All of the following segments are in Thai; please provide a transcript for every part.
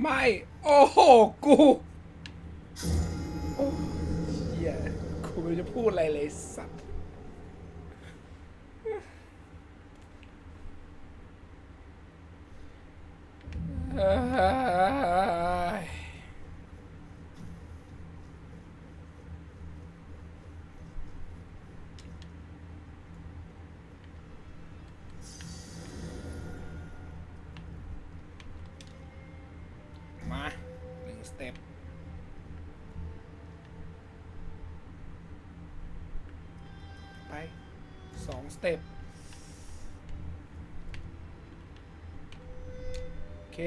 ไม่ โอ้โห กูโอ้เหี้ยกูไม่รู้จะพูดอะไรเลยสัตว์เอ้ย เต็ปโอเค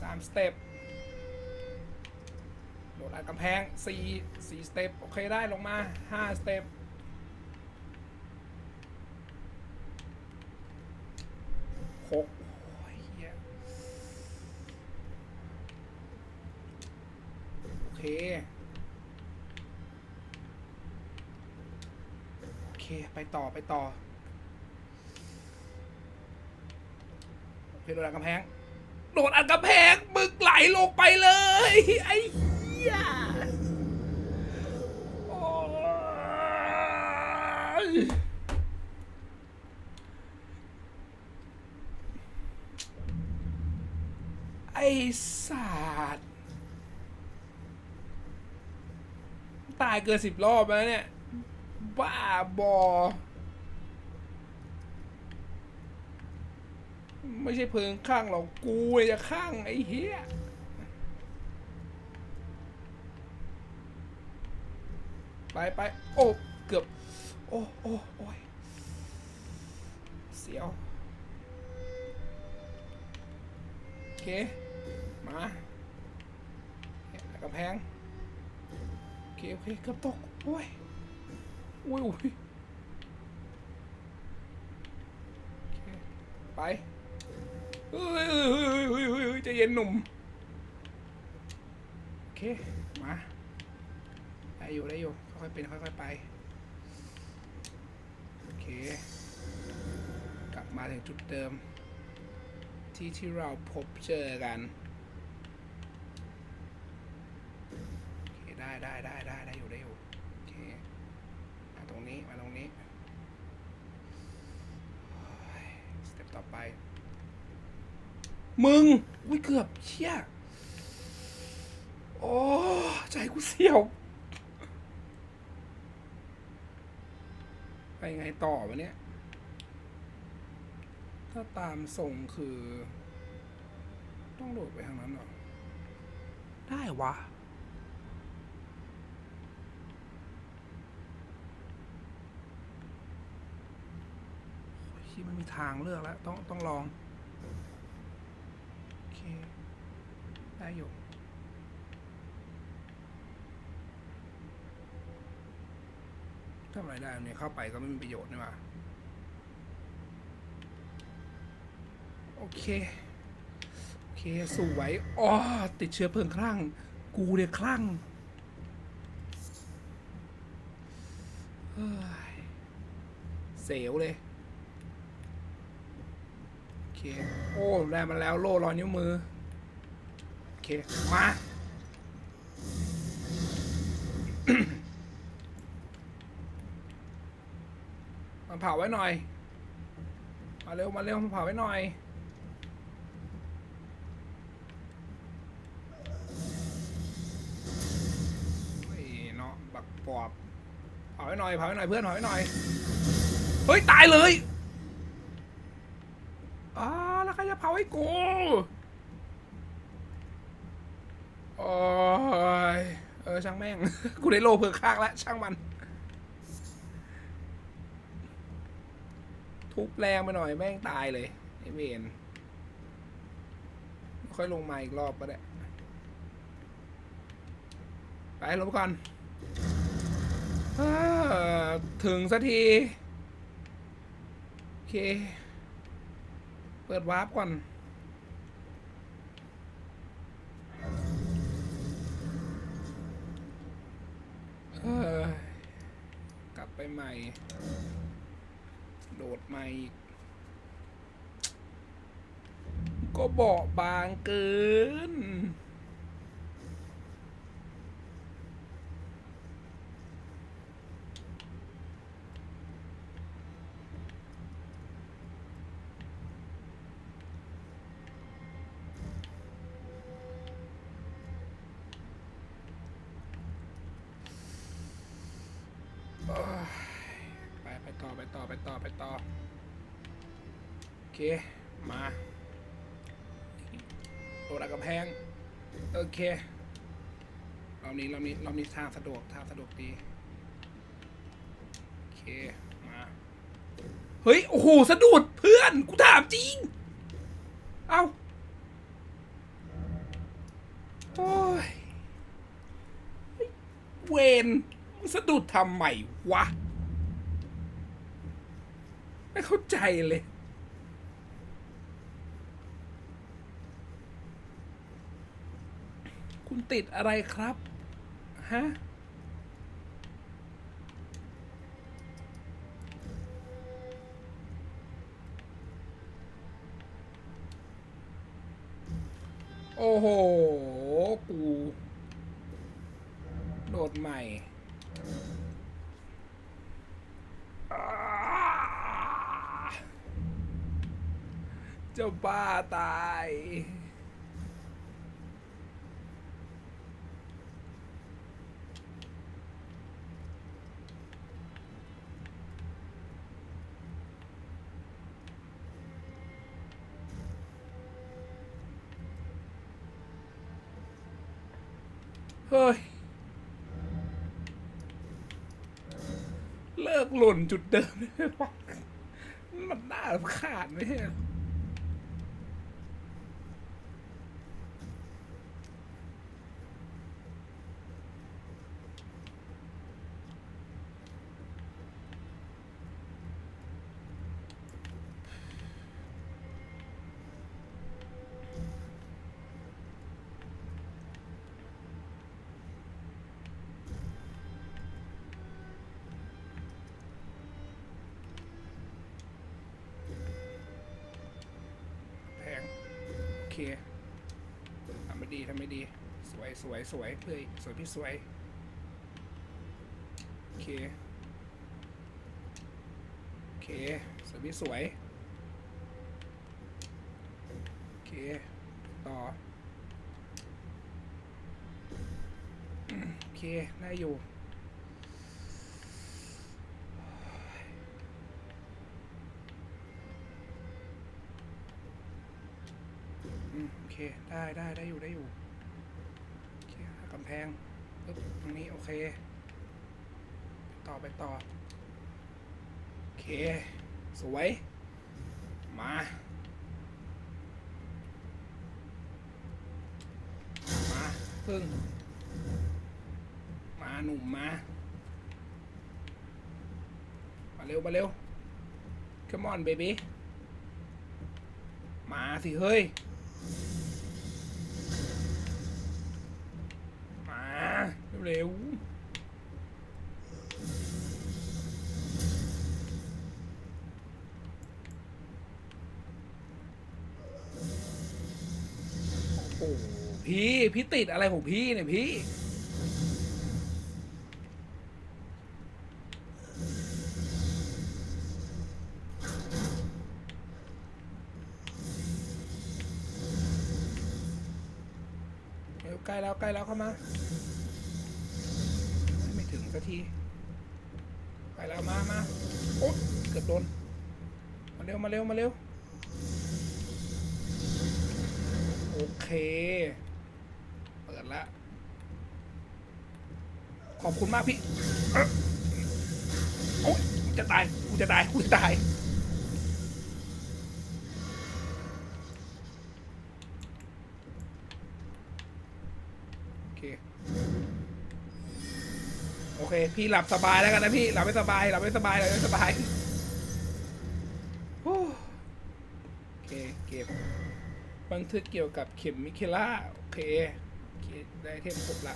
สามสเต็ปโดดอัดกำแพงสี่สี่สเต็ปโอเคได้ลงมาห้าสเต็ปหกโอ้ยโอเคโอเค ไปต่อไปต่อ โอเคโดดอัดกำแพง โดดอัดกำแพงมึกไหลลงไปเลย ไอ้เหี้ยโอ้ยไอ้สัตว์ตายเกินสิบรอบแล้วเนี่ย บ้าบอ ไม่ใช่เพิงข้างหรอกกูจะข้างไอ้เหี้ยไปไปโอ้เกือบ โอ้โอ้โอ้ยเสียวโอเค มากับแพงโอเคโอเคเกือบตก โอ้ยอุ้ยอุ้ยโอเคไป เฮ้ยเฮ้ยเฮ้ยเฮ้ยเฮ้ยเฮ้ยใจเย็นหนุ่ม โอเค มา ได้อยู่ได้อยู่ ค่อยๆเป็นค่อยๆไป โอเค กลับมาถึงจุดเดิม ที่ที่เราพบเจอกัน โอเค ได้ได้ได้ได้ได้อยู่ได้อยู่ โอเค มาตรงนี้ มาตรงนี้ สเต็ปต่อไป มึง อุ้ยเกือบเชี่ยโอ้ใจกูเสียว ไปไงต่อวะเนี่ย ถ้าตามส่งคือ ต้องโดดไปทางนั้นหรอ ได้วะที่มันมีทางเลือกแล้ว ต้องต้องลอง ได้อยู่ทำอะไรได้เนี่ยเข้าไปก็ไม่มีประโยชน์นี่หว่าโอเค โอเคสวยอ๋อติดเชื้อเพลิงคลั่ง กูเนี่ยคลั่งเฮ้ยเสียวเลย โอเคโอ้ได้มาแล้วโล่รอยนิ้วมือ โอเค มา มาเผาไว้หน่อย มาเร็ว มาเร็ว มาเผาไว้หน่อย เฮ้ยเนาะ บักปอบ เผาไว้หน่อย เผาไว้หน่อยเพื่อน เผาไว้หน่อย เฮ้ย ตายเลยอ่าแล้วใครจะเผาให้ กูโอ้ยเออช่างแม่ง กูได้โลเพื่อข้างแล้วช่างมัน ทุบแรงไปหน่อยแม่งตายเลยไอเวนค่อยลงมาอีกรอบก็ได้ ไปลงไปก่อนอถึงสักที โอเค เปิดวาร์ปก่อน มาอีก ก็เบาบางเกิน เค มาโดดอัดกระแพง โอเครอบนี้รอบนี้รอบนี้ทางสะดวกทางสะดวกดี โอเค มา เฮ้ย โอ้โห สะดุดเพื่อน กูถามจริง เอ้าโอ้ยเฮ้ยเวนมึงสะดุดทำใหม่วะ ไม่เข้าใจเลย คุณติดอะไรครับ ฮะ โอ้โห กู โดดใหม่เจ้าบ้าตาย เฮ้ย เลิกหล่นจุดเดิมได้ไหมวะมันน่ารำขาดไหม เคทำไม่ดีทำไม่ดี สวยสวยสวยเพื่อยสวยพี่สวย โอเค โอเค สวยพี่สวย โอเค ต่อ โอเค ได้อยู่ โอเค ได้ได้ได้อยู่ได้อยู่โอเคกำแพงปึ๊บตรงนี้โอเค ต่อไปต่อ โอเค สวย มามาพึ่ง มาหนุ่มมา มาเร็ว มาเร็ว come on baby มาสิ เฮ้ย มาเร็วโอ้โหพี่ พี่ติดอะไรของพี่เนี่ยพี่ ทีไปแล้วมามาโอ๊ยเกือบโดนมาเร็วมาเร็วมาเร็วโอเค เปิดละ ขอบคุณมากพี่อ๊ะโอ๊ยจะตายกูจะตายกูจะตาย เคพี่หลับสบายแล้วกันนะพี่หลับไม่สบายหลับไม่สบายหลับไม่สบายโอเคเก็บบันทึกเกี่ยวกับเข็มมิเคล่าโอเคโอเคได้เทมครบละ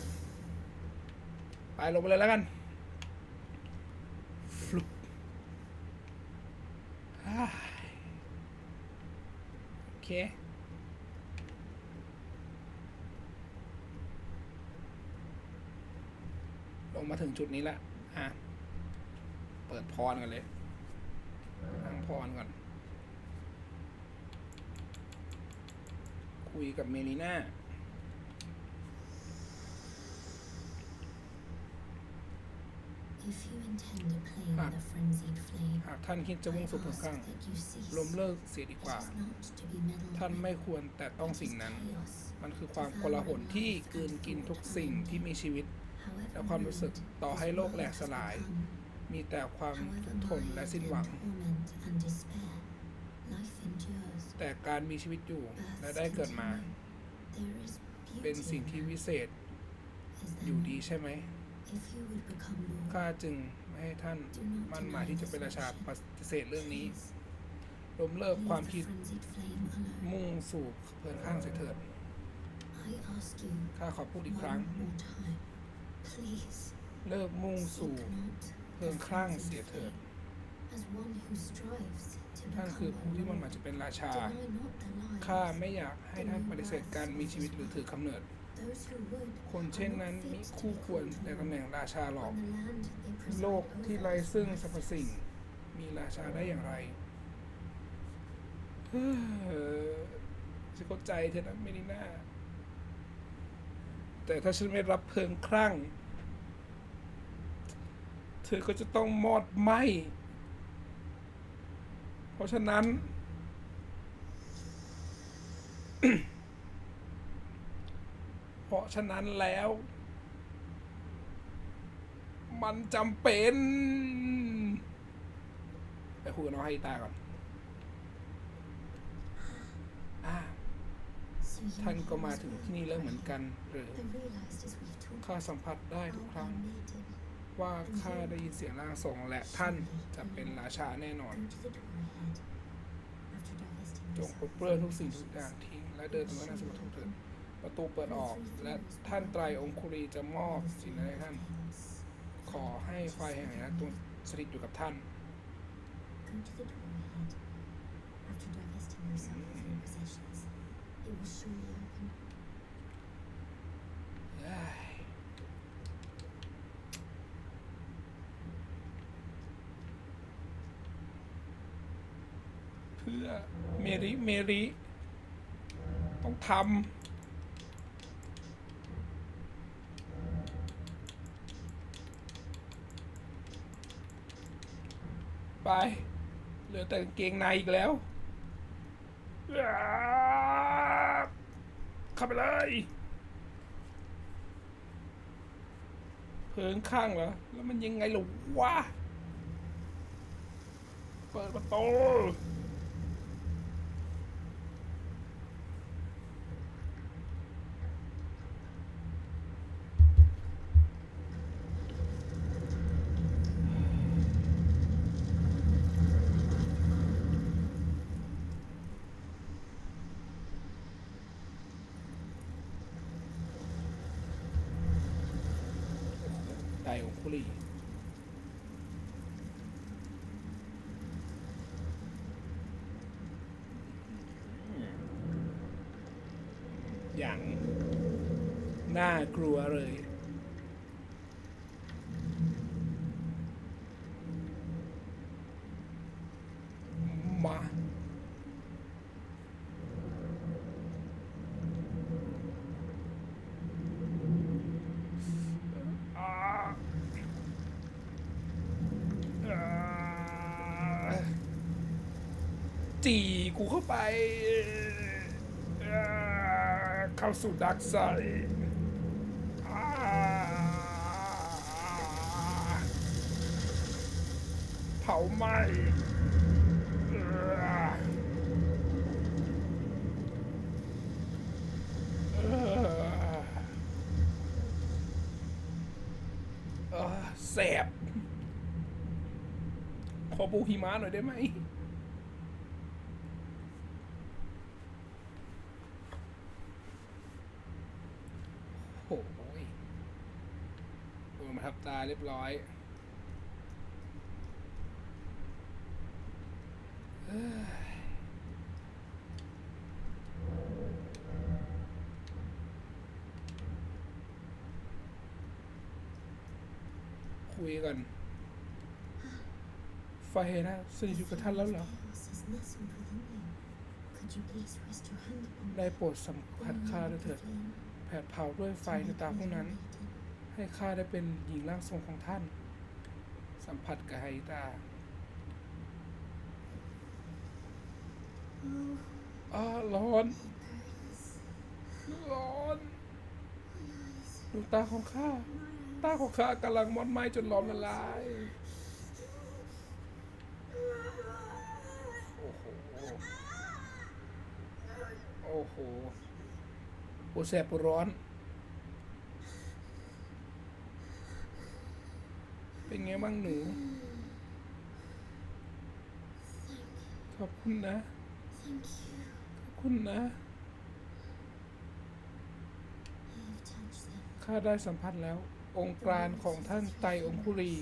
ไปลงไปเลยแล้วกันฟลุปโอเค ลงมาถึงจุดนี้แล้วอะ เปิดพรกันเลยตั้งพรก่อน คุยกับเมลีน่า If you intend to play with a frenzied flame, หากท่านคิดจะมุ่ง I สู่ผล ask ข้าง that you cease. ล้มเลิกเสียดี It กว่า is not to be meddled ท่าน with. ไม่ควรแต่ต้อง It สิ่ง is นั้น chaos. มันคือความโกลาหลที่กลืนกินทุกสิ่งที่มีชีวิต However และความรู้สึกต่อให้โลกแหลกสลาย มีแต่ความทนและสิ้นหวัง แต่การมีชีวิตอยู่และได้เกิดมา เป็นสิ่งที่วิเศษ อยู่ดีใช่ไหมข้าจึงไม่ให้ท่านมั่นหมายที่จะเป็นราชาปฏิเสธเรื่องนี้ล้มเลิกความคิด มุ่งสู่เพลินข้างเสียเถิดข้าขอพูดอีกครั้ง เลิกมุ่งสู่ seek not เพลิน the ข้าง frenzied เสียเถิด flame as one who strives to ท่านคือ become ผู้ที่ a มันหมาย lord. จะเป็นราชา Deny not the lives. ข้าไม่อยากให้ท่านปฏิเสธการมีชีวิตหรือถือกำเนิด Those who would คนเช่น are not นั้น fit มิ to คู่ be ควร called ใน lord. ตำแหน่งราชาหรอก When the land they preside โลกที่ over ไร้ is ซึ่ง blessed. สรรพสิ่ง มีราชาได้อย่างไรเฮ้อฉันเข้าใจเธอนะเมลิน่า แต่ถ้าฉันไม่รับเพลิงครั่ง เธอก็จะต้องมอดไหม เพราะฉะนั้น เพราะฉะนั้นแล้ว มันจำเป็น ไปคุยกับน้องไฮตาก่อนอ่า So you ท่านก็มาถึงที่นี่แล้วเหมือนกันหรือข้าสัมผัสได้ทุกครั้ง ว่าข้าได้ยินเสียงร่างทรงและท่านจะเป็นราชาแน่นอน จงปลดเปลื้อนทุกสิ่งทุกอย่างทิ้งและเดินตรงหน้าสมุทรทุกเถิดประตูเปิดออก และท่านไตรองคุรีจะมอบสิ่งนั้นให้ท่าน ขอให้ไฟแห่งนั้นจงสถิตอยู่กับท่าน เพื่อ เมริ เมริ ต้องทำไป เหลือแต่กางเกงในอีกแล้ว เข้าไปเลย เพิงข้างเหรอ แล้วมันยังไงหรอวะ เปิดประตู ไดของคุรีอย่างน่ากลัวเลย มา อ่าอ่า จีกูเข้าไป เข้าสู่ดักไซเผาไหม้อ่าอ่าเออแสบ ขอปูหิมะหน่อยได้ไหม โอ้ยโดนมาทับตา เรียบร้อยเอ้ยกันไฟนะสนิทอยู่กับท่านแล้วเหรอ ได้โปรดสัมผัสข้าด้วยเถิด แผดเผาด้วยไฟในตาพวกนั้น ให้ข้าได้เป็นหญิงร่างทรงของท่าน สัมผัสกับไฮตาอ้าร้อน ร้อนดวงตาของข้า ตาของข้ากำลังมอดไหม้จนร้อนละลาย โอ้โห โอ้โหปวดแสบปวดร้อน เป็นไงบ้างหนู ขอบคุณนะ ขอบคุณนะ ข้าได้สัมผัสแล้ว องค์การของท่านไตองคุรี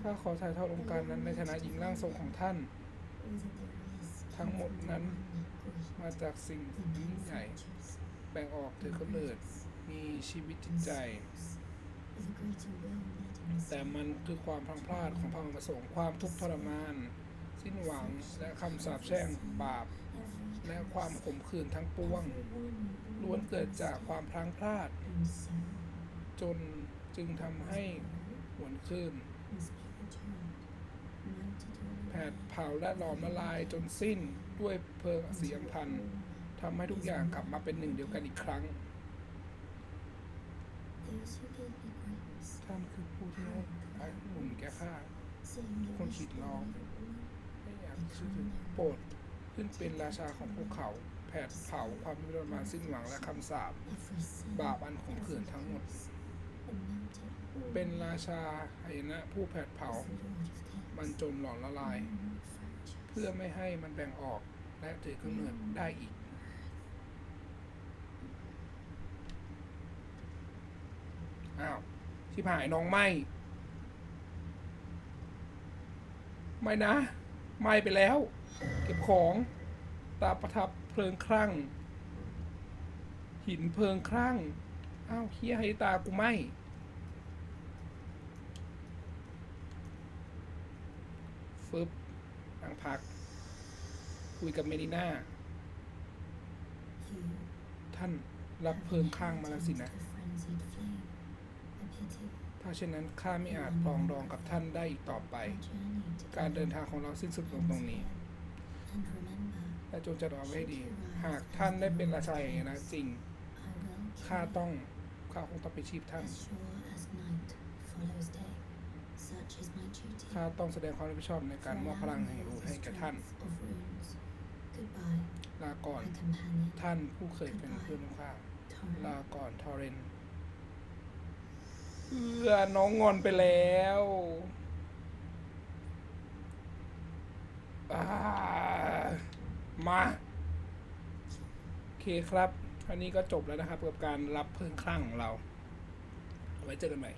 ข้าขอถ่ายทอดองค์การนั้นในฐานะหญิงร่างทรงของท่าน ทั้งหมดนั้นมาจากสิ่งยิ่งใหญ่ แบ่งออกถือกำเนิด มีชีวิตจิตใจ แต่มันคือความพลังพลาดของพระมประสงค์ความทุกข์ทรมาน สิ้นหวังและคำสาปแช่งบาป และความขมขื่นทั้งปวงล้วนเกิดจากความพลังพลาด จนจึงทำให้หวนคลื่นแผดเผาและหลอมละลายจนสิ้นด้วยเพลิงเสีอัมพันทำให้ทุกอย่างกลับมาเป็นหนึ่งเดียวกันอีกครั้ง ท่านคือผู้ที่ให้ไอ้หนุ่มแก่ข้า saying you Con wish thịt to lò. live alone, ไม่อยากชื่อถึงโปรดขึ้นเป็นราชาของภูเขาแผดเผาความวิรมาสิ้นหวังและคำสาปบาปอันขมขื่นทั้งหมด เป็นราชาไหนะผู้แผดเผามันจนหลอนละลาย เพื่อไม่ให้มันแบ่งออกและถือกำเนิดได้อีก อ้าว ชิบหายน้องไหมไม่นะ ไม่ไปแล้ว เก็บของ ตาประทับเพลิงคลั่ง หินเพลิงคลั่ง อ้าวเฮียให้ตากูไหมฟึบนั่งพัก คุยกับเมดิน่า ท่านรับเพลิงข้างมาแล้วสินะ ถ้าเช่นนั้นข้าไม่อาจปรองดองกับท่านได้อีกต่อไป การเดินทางของเราสิ้นสุดลงตรงนี้และจงจำเอาไว้ให้ดี หากท่านได้เป็นราชาอย่างนะจริงข้าต้องข้าคงต้องไปชีพท่านข้าต้องแสดงความรับผิดชอบในการมอบพลังแห่งรู้ให้แก่ท่านลาก่อนท่านผู้เคยเป็นเพื่อนของข้าลาก่อนทอร์เรน เอื้อน้องงอนไปแล้วามาโอเคครับ อันนี้ก็จบแล้วนะครับกับการรับเพิ่งคลั่งของเรา ไว้เจอกันใหม่